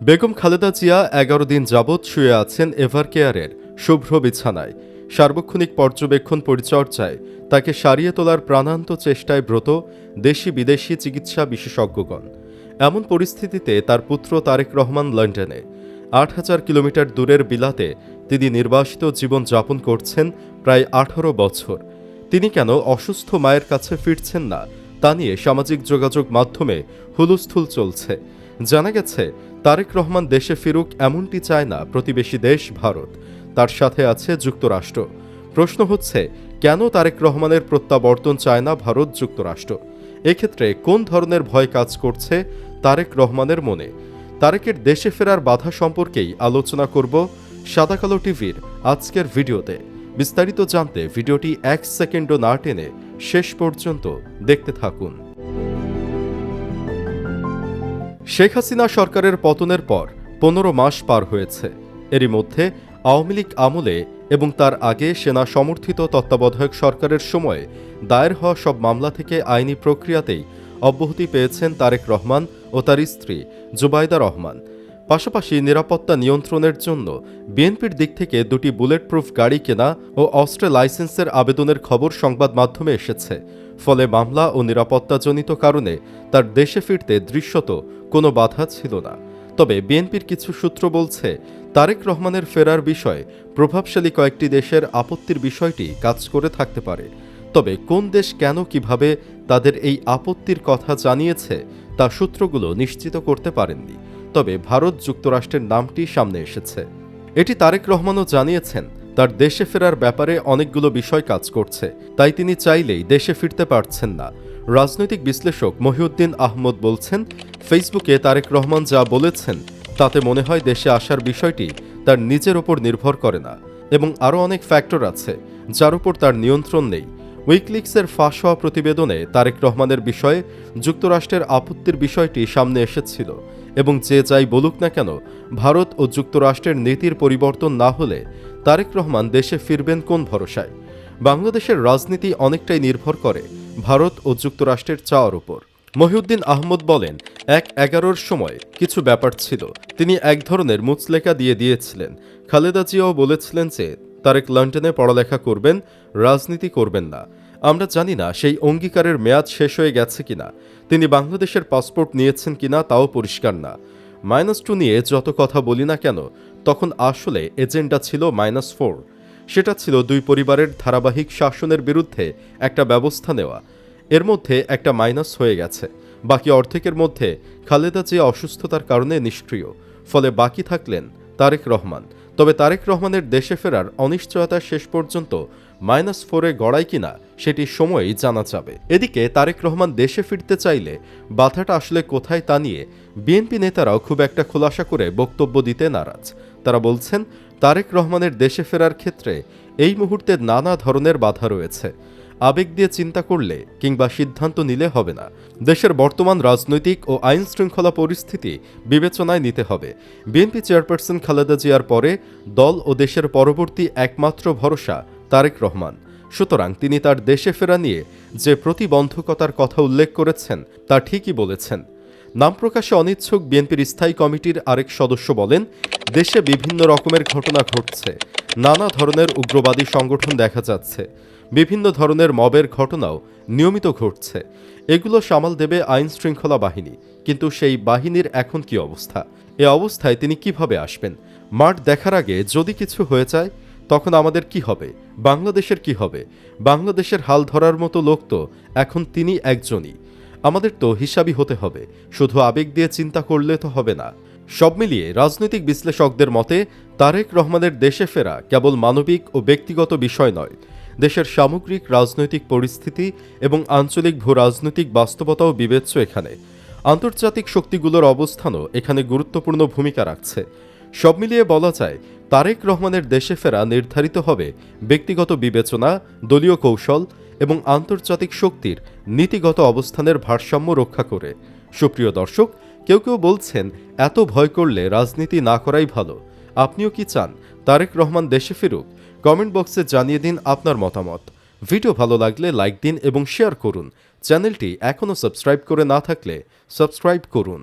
বেগম খালেদা জিয়া এগারো দিন যাবৎ শুয়ে আছেন এভার কেয়ারের শুভ্র বিছানায়। সার্বক্ষণিক পর্যবেক্ষণ পরিচর্যায় তাকে সারিয়ে তোলার প্রাণান্ত চেষ্টায় ব্রত দেশি বিদেশি চিকিৎসা বিশেষজ্ঞগণ। এমন পরিস্থিতিতে তার পুত্র তারেক রহমান লন্ডনে। আট হাজার কিলোমিটার দূরের বিলাতে তিনি নির্বাসিত জীবন যাপন করছেন প্রায় আঠারো বছর। তিনি কেন অসুস্থ মায়ের কাছে ফিরছেন না তা নিয়ে সামাজিক যোগাযোগ মাধ্যমে হুলুস্থুল চলছে। জানা গেছে, তারেক রহমান দেশে ফিরুক এমনটি চায় না প্রতিবেশী দেশ ভারত। তার সাথে আছে যুক্তরাষ্ট্র। প্রশ্ন হচ্ছে, কেন তারেক রহমানের প্রত্যাবর্তন চায় না ভারত যুক্তরাষ্ট্র? এক্ষেত্রে কোন ধরনের ভয় কাজ করছে তারেক রহমানের মনে? তারেকের দেশে ফেরার বাধা সম্পর্কেই আলোচনা করব সাদাকালো টিভির আজকের ভিডিওতে। বিস্তারিত জানতে ভিডিওটি এক সেকেন্ডও না টেনে শেষ পর্যন্ত দেখতে থাকুন। শেখ হাসিনা সরকারের পতনের পর পনেরো মাস পার হয়েছে। এরই মধ্যে আওয়ামী লীগ আমলে এবং তার আগে সেনা সমর্থিত তত্ত্বাবধায়ক সরকারের সময়ে দায়ের হওয়া সব মামলা থেকে আইনি প্রক্রিয়াতেই অব্যাহতি পেয়েছেন তারেক রহমান ও তার স্ত্রী জুবাইদা রহমান। পাশাপাশি নিরাপত্তা নিয়ন্ত্রণের জন্য বিএনপির দিক থেকে দুটি বুলেট প্রুফ গাড়ি কেনা ও অস্ত্র লাইসেন্সের আবেদনের খবর সংবাদ মাধ্যমে এসেছে। ফলে মামলা ও নিরাপত্তাজনিত কারণে তার দেশে ফিরতে দৃশ্যত কোনো বাধা ছিল না। তবে বিএনপির কিছু সূত্র বলছে, তারেক রহমানের ফেরার বিষয়ে প্রভাবশালী কয়েকটি দেশের আপত্তির বিষয়টি কাজ করে থাকতে পারে। তবে কোন দেশ কেন, কীভাবে তাদের এই আপত্তির কথা জানিয়েছে, তা সূত্রগুলো নিশ্চিত করতে পারেননি। তবে ভারত যুক্তরাষ্ট্রের নামটি সামনে এসেছে। এটি তারেক রহমানও জানিয়েছেন, তার দেশে ফেরার ব্যাপারে অনেকগুলো বিষয় কাজ করছে। তাই তিনি চাইলেই দেশে ফিরতে পারছেন না। রাজনৈতিক বিশ্লেষক মহিউদ্দিন আহমদ বলছেন, ফেসবুকে তারেক রহমান যা বলেছেন, তাতে মনে হয় দেশে আসার বিষয়টি তার নিজের ওপর নির্ভর করে না। এবং আরও অনেক ফ্যাক্টর আছে, যার উপর তার নিয়ন্ত্রণ নেই। উইকলিক্সের ফাঁস হওয়া প্রতিবেদনে তারেক রহমানের বিষয়ে যুক্তরাষ্ট্রের আপত্তির বিষয়টি সামনে এসেছিল এবং যে যাই বলুক না কেন, ভারত ও যুক্তরাষ্ট্রের নীতির পরিবর্তন না হলে তারেক রহমান দেশে ফিরবেন কোন ভরসায়? বাংলাদেশের রাজনীতি অনেকটাই নির্ভর করে। ভারত ও যুক্তরাষ্ট্রের চাওয়ার উপর। মহিউদ্দিন আহমদ বলেন, এক এগারোর সময় কিছু ব্যাপার ছিল। তিনি এক ধরনের মুচলেকা দিয়ে দিয়েছিলেন। খালেদা জিয়াও বলেছিলেন যে, তারেক লন্ডনে পড়ালেখা করবেন, রাজনীতি করবেন না। আমরা জানি না সেই অঙ্গীকারের মেয়াদ শেষ হয়ে গেছে কিনা। তিনি বাংলাদেশের পাসপোর্ট নিয়েছেন কিনা তাও পরিষ্কার না। মাইনাস টু নিয়ে যত কথা বলি না কেন, তখন আসলে এজেন্ডা ছিল মাইনাস ফোর। সেটা ছিল দুই পরিবারের ধারাবাহিক শাসনের বিরুদ্ধে একটা ব্যবস্থা নেওয়া। এর মধ্যে একটা মাইনাস হয়ে গেছে। বাকি অর্ধেকের মধ্যে খালেদা যে অসুস্থতার কারণে নিষ্ক্রিয়, ফলে বাকি থাকলেন তারেক রহমান। তবে তারেক রহমানের দেশে ফেরার অনিশ্চয়তা শেষ পর্যন্ত মাইনাস ফোরে গড়ায় কিনা সেটি সময়ই জানা যাবে। এদিকে তারেক রহমান দেশে ফিরতে চাইলে বাধাটা আসলে কোথায় তা নিয়ে বিএনপি নেতারাও খুব একটা খোলাসা করে বক্তব্য দিতে নারাজ। তারা বলছেন, তারেক রহমানের দেশে ফেরার ক্ষেত্রে এই মুহূর্তে নানা ধরনের বাধা রয়েছে। আবেগ দিয়ে চিন্তা করলে কিংবা সিদ্ধান্ত নিলে হবে না। দেশের বর্তমান রাজনৈতিক ও আইন শৃঙ্খলা পরিস্থিতি বিবেচনায় নিতে হবে। বিএনপি চেয়ারপারসন খালেদা জিয়ার পরে দল ও দেশের পরবর্তী একমাত্র ভরসা তারেক রহমান। সুতরাং তিনি তার দেশে ফেরা নিয়ে যে প্রতিবন্ধকতার কথা উল্লেখ করেছেন, তা ঠিকই বলেছেন। নাম প্রকাশে অনিচ্ছুক বিএনপির স্থায়ী কমিটির আরেক সদস্য বলেন, দেশে বিভিন্ন রকমের ঘটনা ঘটছে, নানা ধরনের উগ্রবাদী সংগঠন দেখা যাচ্ছে, বিভিন্ন ধরনের মবের ঘটনাও নিয়মিত ঘটছে। এগুলো সামাল দেবে আইন শৃঙ্খলা বাহিনী, কিন্তু সেই বাহিনীর এখন কি অবস্থা? এ অবস্থায় তিনি কীভাবে আসবেন? মাঠ দেখার আগে যদি কিছু হয়ে যায় তখন আমাদের কি হবে? বাংলাদেশের কি হবে? বাংলাদেশের হাল ধরার মতো লোক তো এখন তিনি একজনই। আমাদের তো হিসাবই হতে হবে। শুধু আবেগ দিয়ে চিন্তা করলে তো হবে না। সব মিলিয়ে রাজনৈতিক বিশ্লেষকদের মতে, তারেক রহমানের দেশে ফেরা কেবল মানবিক ও ব্যক্তিগত বিষয় নয়। দেশের সামগ্রিক রাজনৈতিক পরিস্থিতি এবং আঞ্চলিক ভূ রাজনৈতিক বাস্তবতাও বিবেচ্য এখানে। আন্তর্জাতিক শক্তিগুলোর অবস্থানও এখানে গুরুত্বপূর্ণ ভূমিকা রাখছে। সব মিলিয়ে বলা যায় তারেক রহমানের দেশে ফেরা নির্ধারিত হবে ব্যক্তিগত বিবেচনা, দলীয় কৌশল এবং আন্তর্জাতিক শক্তির নীতিগত অবস্থানের ভারসাম্য রক্ষা করে। সুপ্রিয় দর্শক, কেউ কেউ বলছেন, এত ভয় করলে রাজনীতি না করাই ভালো। আপনিও কি চান তারেক রহমান দেশে ফিরুক? কমেন্ট বক্সে জানিয়ে দিন আপনার মতামত। ভিডিও ভালো লাগলে লাইক দিন এবং শেয়ার করুন। চ্যানেলটি এখনও সাবস্ক্রাইব করে না থাকলে সাবস্ক্রাইব করুন।